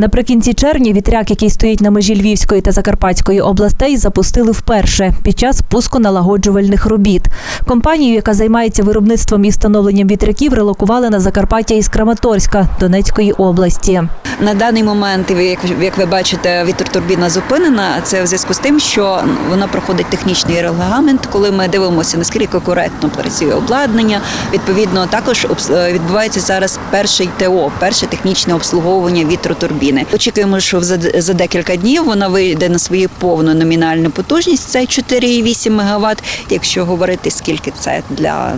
Наприкінці червня вітряк, який стоїть на межі Львівської та Закарпатської областей, запустили вперше під час пуску налагоджувальних робіт. Компанію, яка займається виробництвом і встановленням вітряків, релокували на Закарпаття із Краматорська Донецької області. На даний момент, як, ви бачите, вітротурбіна зупинена. Це в зв'язку з тим, що вона проходить технічний регламент, коли ми дивимося, наскільки коректно працює обладнання. Відповідно, також е, відбувається зараз перший ТО, перше технічне обслуговування вітротурбіни. Очікуємо, що за, за декілька днів вона вийде на свою повну номінальну потужність. Це 4,8 МВт. Якщо говорити скільки це для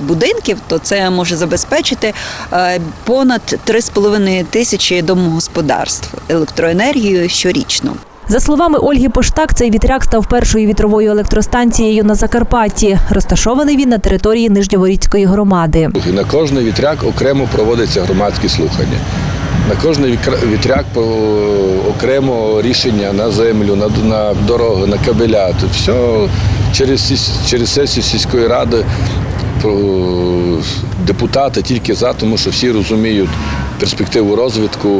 будинків, то це може забезпечити е, понад 3,5 тисячі домогосподарств електроенергією щорічно. За словами Ольги Поштак, цей вітряк став першою вітровою електростанцією на Закарпатті. Розташований він на території Нижньоворіцької громади. На кожний вітряк окремо проводиться громадські слухання. На кожний вітряк окремо рішення на землю, на, на дороги, на кабеля. Тут все через, через сесію сільської ради депутати тільки за, тому що всі розуміють перспективу розвитку.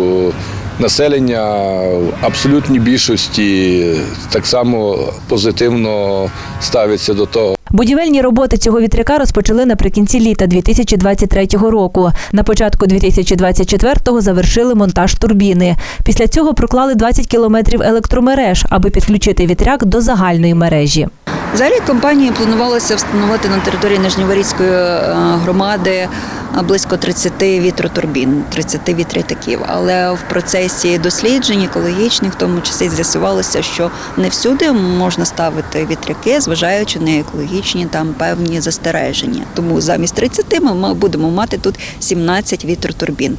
Населення в абсолютній більшості так само позитивно ставиться до того. Будівельні роботи цього вітряка розпочали наприкінці літа 2023 року. На початку 2024-го завершили монтаж турбіни. Після цього проклали 20 кілометрів електромереж, аби підключити вітряк до загальної мережі. Взагалі компанії планувалося встановити на території Нижньоворіцької е, громади е, близько 30 вітротурбін, 30 вітрятаків. Але в процесі досліджень екологічних, в тому числі з'ясувалося, що не всюди можна ставити вітряки, зважаючи на екологічні там певні застереження. Тому замість 30 ми будемо мати тут 17 вітротурбін.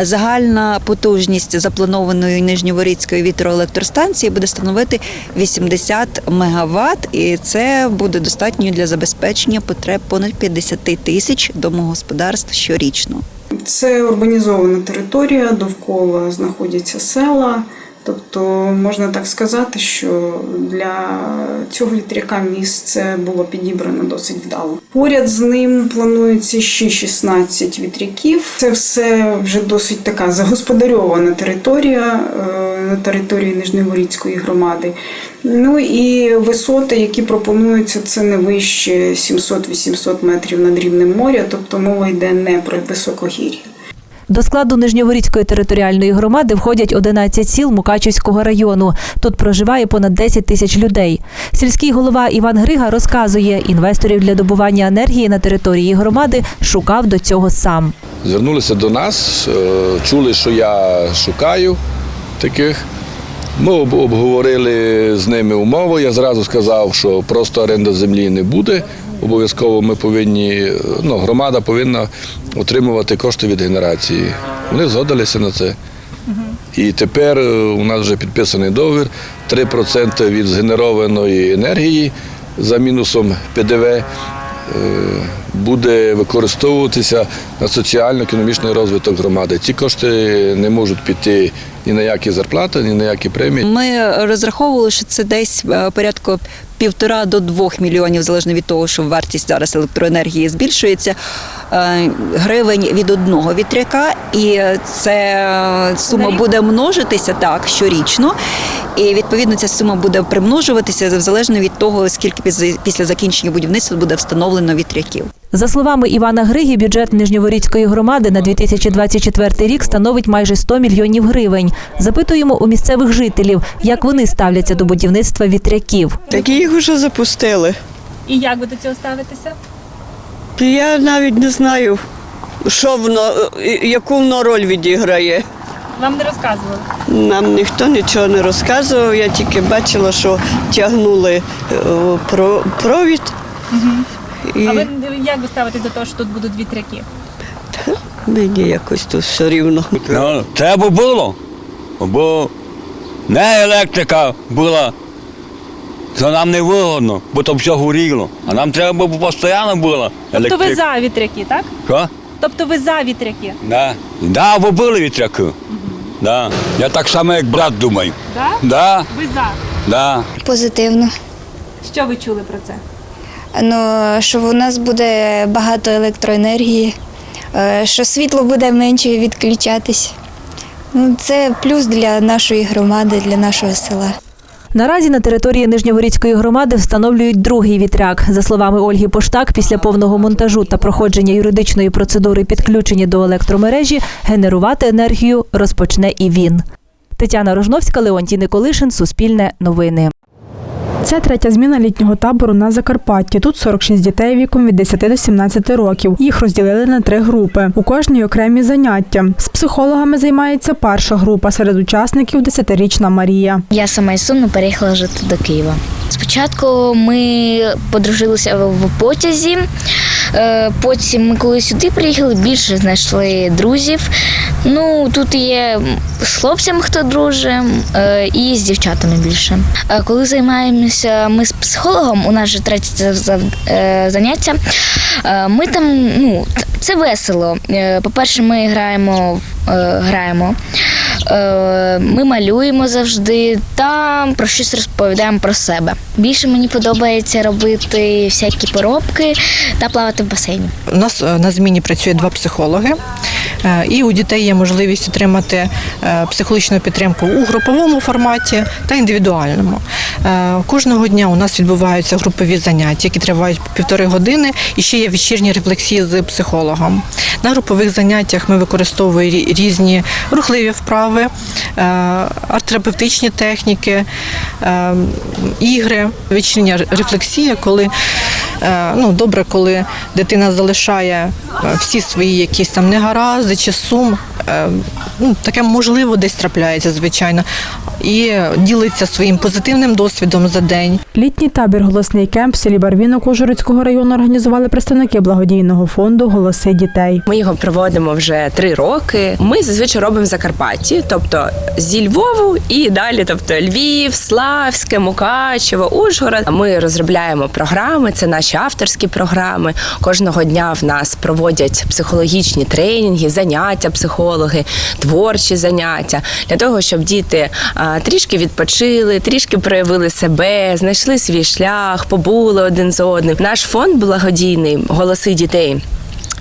Загальна потужність запланованої Нижньоворіцької вітроелектростанції буде становити 80 МВт, і це буде достатньо для забезпечення потреб понад 50 тисяч домогосподарств щорічно. Це урбанізована територія, довкола знаходяться села. Тобто можна так сказати, що для цього вітряка місце було підібрано досить вдало. Поряд з ним планується ще 16 вітряків. Це все вже досить така загосподарьована територія е, на території Нижньогородської громади. Ну і висоти, які пропонуються, це не вище 700-800 метрів над рівнем моря, тобто мова йде не про високогір'я. До складу Нижньоворіцької територіальної громади входять 11 сіл Мукачівського району. Тут проживає понад 10 тисяч людей. Сільський голова Іван Грига розказує, інвесторів для добування енергії на території громади шукав до цього сам. Звернулися до нас, е, чули, що я шукаю таких. Ми обговорили з ними умови. Я зразу сказав, що просто оренда землі не буде. Обов'язково ми повинні, ну, громада повинна отримувати кошти від генерації. Вони згодилися на це. І тепер е, у нас вже підписаний договір 3% від згенерованої енергії за мінусом ПДВ е, буде використовуватися на соціально-економічний розвиток громади. Ці кошти не можуть піти ні на які зарплати, ні на які премії. Ми розраховували, що це десь е, порядку півтора до двох мільйонів, залежно від того, що вартість зараз електроенергії збільшується. е, Гривень від одного вітряка, і це сума буде множитися так щорічно. І відповідно ця сума буде примножуватися залежно від того, скільки після закінчення будівництва буде встановлено вітряків. За словами Івана Григи, бюджет Нижньоворіцької громади на 2024 рік становить майже 100 мільйонів гривень. Запитуємо у місцевих жителів, як вони ставляться до будівництва вітряків. Так їх вже запустили. І як ви до цього ставитеся? Я навіть не знаю, що воно, яку воно роль відіграє. Вам не розказували? Нам ніхто нічого не розказував, я тільки бачила, що тягнули е, про- провід. І А ви як ви ставитесь до того, що тут будуть вітряки? мені якось тут все рівно. Ну, треба було, бо не електрика була, то нам не вигодно, бо то все горіло. А нам треба, бо постійно була Тобто ви за вітряки, так? Що? Тобто ви за вітряки, Да. Да, бо були вітряки. Да. Я так само, як брат думаю. так? Да, Ви за. да. Позитивно. Що ви чули про це? Ну, що у нас буде багато електроенергії, е, що світло буде менше відключатись. Ну, це плюс для нашої громади, для нашого села. Наразі на території Нижньоворіцької громади встановлюють другий вітряк. За словами Ольги Поштак, після повного монтажу та проходження юридичної процедури підключення до електромережі генерувати енергію розпочне і він. Тетяна Рожновська, Леонтій Николишин, Суспільне новини. Це третя зміна літнього табору на Закарпатті. Тут 46 дітей віком від 10 до 17 років. Їх розділили на три групи. У кожній окремі заняття. З психологами займається перша група. Серед учасників 10-річна Марія. Я сама із Сумну переїхала жити до Києва. Спочатку ми подружилися в потязі. е, Потім ми коли сюди приїхали, більше знайшли друзів. Ну тут є з хлопцями, хто друже, і з дівчатами більше. Коли займаємося ми з психологом, у нас же третє е, заняття. е, Ми там, ну, це весело. Е, По-перше, ми граємо, граємо. Ми малюємо завжди та про щось розповідаємо про себе. Більше мені подобається робити всякі поробки та плавати в басейні. У нас на зміні працює два психологи, і у дітей є можливість отримати е, психологічну підтримку у груповому форматі та індивідуальному. Е, Кожного дня у нас відбуваються групові заняття, які тривають півтори години, і ще є вечірні рефлексії з психологом. На групових заняттях ми використовуємо різні рухливі вправи, е, арт-терапевтичні техніки, е, ігри, вечірня рефлексія, коли Е, ну, добре, коли дитина залишає е, всі свої якісь там негаразди чи сум. Е, Ну, таке можливо десь трапляється, звичайно, і ділиться своїм позитивним досвідом за день. Літній табір Голосний кемп в селі Барвінок Ужгородського району організували представники благодійного фонду Голоси дітей. Ми його проводимо вже три роки. Ми зазвичай робимо в Закарпатті, тобто зі Львову і далі, тобто Львів, Славське, Мукачево, Ужгород. Ми розробляємо програми. Це наші авторські програми. Кожного дня в нас проводять психологічні тренінги, заняття, психологи, творчі заняття для того, щоб діти трішки відпочили, трішки проявили себе, знайшли свій шлях, побули один з одним. Наш фонд благодійний голоси дітей.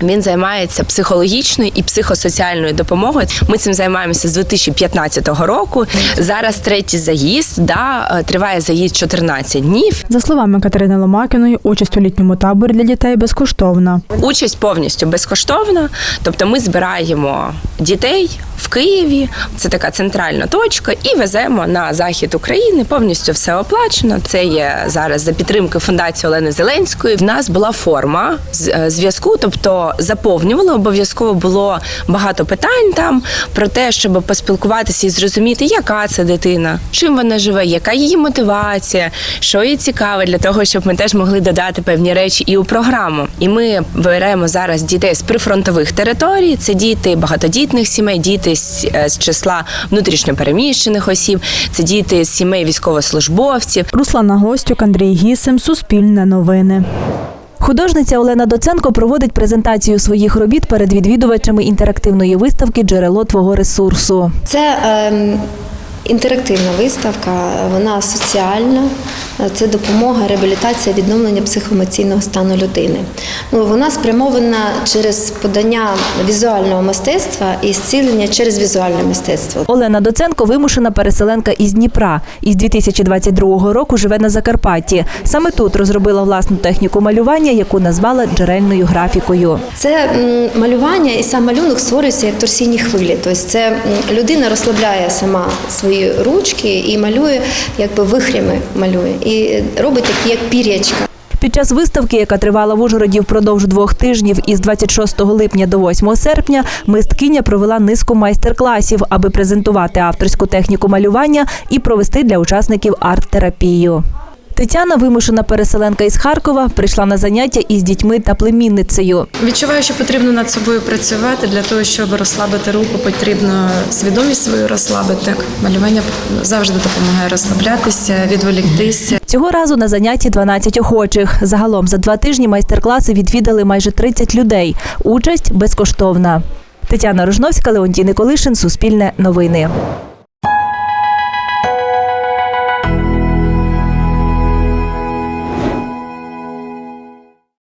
Він займається психологічною і психосоціальною допомогою. Ми цим займаємося з 2015 року. Зараз третій заїзд. Да, е, триває заїзд 14 днів. За словами Катерини Ломакіної, участь у літньому таборі для дітей безкоштовна. Участь повністю безкоштовна. Тобто ми збираємо дітей в Києві. Це така центральна точка, і веземо на захід України. Повністю все оплачено. Це є зараз за підтримки фундації Олени Зеленської. В нас була форма е, зв'язку, тобто заповнювали. Обов'язково було багато питань там про те, щоб поспілкуватися і зрозуміти, яка це дитина, чим вона живе, яка її мотивація, що їй цікаве, для того, щоб ми теж могли додати певні речі і у програму. І ми беремо зараз дітей з прифронтових територій. Це діти багатодітних сімей, діти з, е, з числа внутрішньопереміщених осіб, це діти з сімей військовослужбовців. Руслана Гостюк, Андрій Гісим, Суспільне новини. Художниця Олена Доценко проводить презентацію своїх робіт перед відвідувачами інтерактивної виставки Джерело твого ресурсу. Це ем, інтерактивна виставка, вона соціальна, це допомога, реабілітація, відновлення психоемоційного стану людини. Ну, вона спрямована через подання візуального мистецтва і зцілення через візуальне мистецтво. Олена Доценко вимушена переселенка із Дніпра. Із 2022 року живе на Закарпатті. Саме тут розробила власну техніку малювання, яку назвала джерельною графікою. Це малювання і сам малюнок створюється як торсійні хвилі. Тобто це людина розслабляє сама свої ручки і малює, якби вихрями малює, і робить такі як пір'ячка. Під час виставки, яка тривала в Ужгороді впродовж двох тижнів із 26 липня до 8 серпня, мисткиня провела низку майстер-класів, аби презентувати авторську техніку малювання і провести для учасників арт-терапію. Тетяна, вимушена переселенка із Харкова, прийшла на заняття із дітьми та племінницею. Відчуваю, що потрібно над собою працювати для того, щоб розслабити руку, потрібно свідомість свою розслабити. Малювання завжди допомагає розслаблятися, відволіктися. Цього разу на занятті 12 охочих. Загалом за два тижні майстер-класи відвідали майже 30 людей. Участь безкоштовна. Тетяна Рожновська, Леонтій Николишин, Суспільне новини.